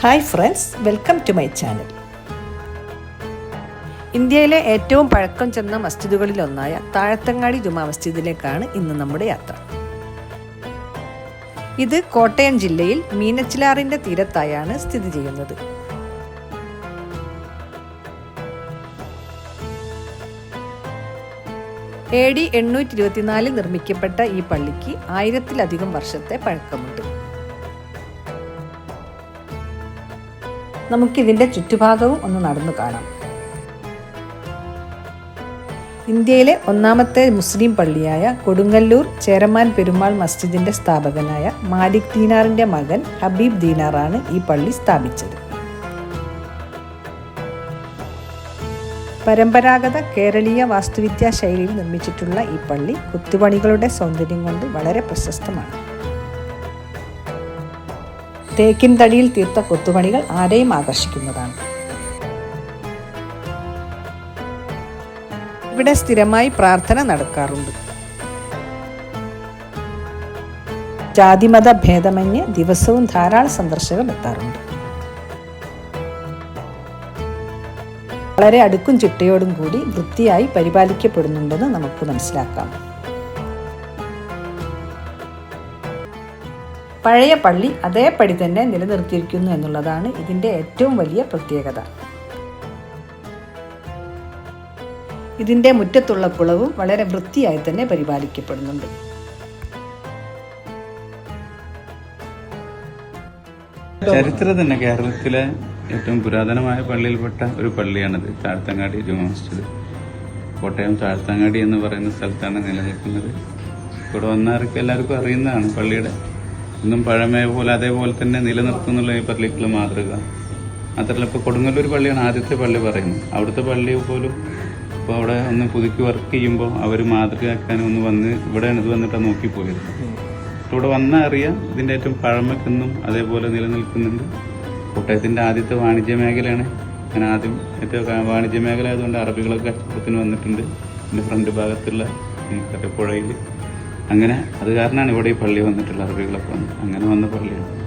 Hi friends welcome to my channel ഇന്ത്യയിലെ ഏറ്റവും പഴക്കം ചെന്ന മസ്ജിദുകളിലൊന്നായ താഴത്തങ്ങാടി ജുമാ മസ്ജിദിലേക്കാണ് ഇന്ന് നമ്മുടെ യാത്ര. ഇത് കോട്ടയം ജില്ലയിൽ മീനച്ചിലാറിന്റെ തീരത്തായാണ് സ്ഥിതി ചെയ്യുന്നത്. എ ഡി എണ്ണൂറ്റി ഇരുപത്തിനാലിൽ നിർമ്മിക്കപ്പെട്ട ഈ പള്ളിക്ക് ആയിരത്തിലധികം വർഷത്തെ പഴക്കമുണ്ട്. നമുക്കിതിന്റെ ചുറ്റുഭാഗവും ഒന്ന് നടന്നു കാണാം. ഇന്ത്യയിലെ ഒന്നാമത്തെ മുസ്ലിം പള്ളിയായ കൊടുങ്ങല്ലൂർ ചേരമാൻ പെരുമാൾ മസ്ജിദിന്റെ സ്ഥാപകനായ മാലിക് ദീനാറിന്റെ മകൻ ഹബീബ് ദീനാറാണ് ഈ പള്ളി സ്ഥാപിച്ചത്. പരമ്പരാഗത കേരളീയ വാസ്തുവിദ്യാ ശൈലിയിൽ നിർമ്മിച്ചിട്ടുള്ള ഈ പള്ളി കുത്തുപണികളുടെ സൗന്ദര്യം കൊണ്ട് വളരെ പ്രശസ്തമാണ്. തേക്കിൻ തടിയിൽ തീർത്ത കൊത്തുപണികൾ ആരെയും ആകർഷിക്കുന്നതാണ്. ഇവിടെ സ്ഥിരമായി പ്രാർത്ഥന നടക്കാറുണ്ട്. ജാതിമത ഭേദമന്യേ ദിവസവും ധാരാളം സന്ദർശകർ എത്താറുണ്ട്. വളരെ അടുക്കും ചിട്ടയോടും കൂടി വൃത്തിയായി പരിപാലിക്കപ്പെടുന്നുണ്ടെന്ന് നമുക്ക് മനസ്സിലാക്കാം. പഴയ പള്ളി അതേപടി തന്നെ നിലനിർത്തിയിരിക്കുന്നു എന്നുള്ളതാണ് ഇതിന്റെ ഏറ്റവും വലിയ പ്രത്യേകത. ഇതിന്റെ മുറ്റത്തുള്ള കുളവും വളരെ വൃത്തിയായി തന്നെ പരിപാലിക്കപ്പെടുന്നുണ്ട്. ചരിത്രം തന്നെ കേരളത്തിലെ ഏറ്റവും പുരാതനമായ പള്ളിയിൽപ്പെട്ട ഒരു പള്ളിയാണിത്. താഴ്ത്തങ്ങാടി ജുമാ കോട്ടയം താഴ്ത്തങ്ങാടി എന്ന് പറയുന്ന സ്ഥലത്താണ് നിലനിൽക്കുന്നത്. ഇവിടെ വന്നവർക്ക് എല്ലാവർക്കും അറിയുന്നതാണ് പള്ളിയുടെ ഇന്നും പഴമയെ പോലെ അതേപോലെ തന്നെ നിലനിർത്തുന്നുള്ള ഈ പള്ളിക്കുള്ള മാതൃക. മാത്രമല്ല ഇപ്പോൾ കൊടുങ്ങല്ലൂർ പള്ളിയാണ് ആദ്യത്തെ പള്ളി പറയുന്നത്. അവിടുത്തെ പള്ളി പോലും ഇപ്പോൾ അവിടെ ഒന്ന് പുതുക്കി വർക്ക് ചെയ്യുമ്പോൾ അവർ മാതൃകയാക്കാനും ഒന്ന് വന്ന് ഇവിടെ ഇത് വന്നിട്ട് നോക്കിപ്പോയത്. ഇവിടെ വന്നാൽ അറിയാം ഇതിന്റെ ഏറ്റവും പഴമക്കെന്നും അതേപോലെ നിലനിൽക്കുന്നുണ്ട്. കോട്ടയത്തിന്റെ ആദ്യത്തെ വാണിജ്യ മേഖലയാണ്. ഞാൻ ആദ്യം ഏറ്റവും വാണിജ്യ മേഖല ആയതുകൊണ്ട് അറബികളൊക്കെ കച്ചവടത്തിന് വന്നിട്ടുണ്ട്. ഇതിന്റെ ഫ്രണ്ട് ഭാഗത്തുള്ള ഈ കരപ്പുഴയിൽ അങ്ങനെ അത് കാരണമാണ് ഇവിടെ ഈ പള്ളി വന്നിട്ടുള്ള അറബികളൊക്കെ വന്നത്. അങ്ങനെ വന്ന പള്ളിയാണ്.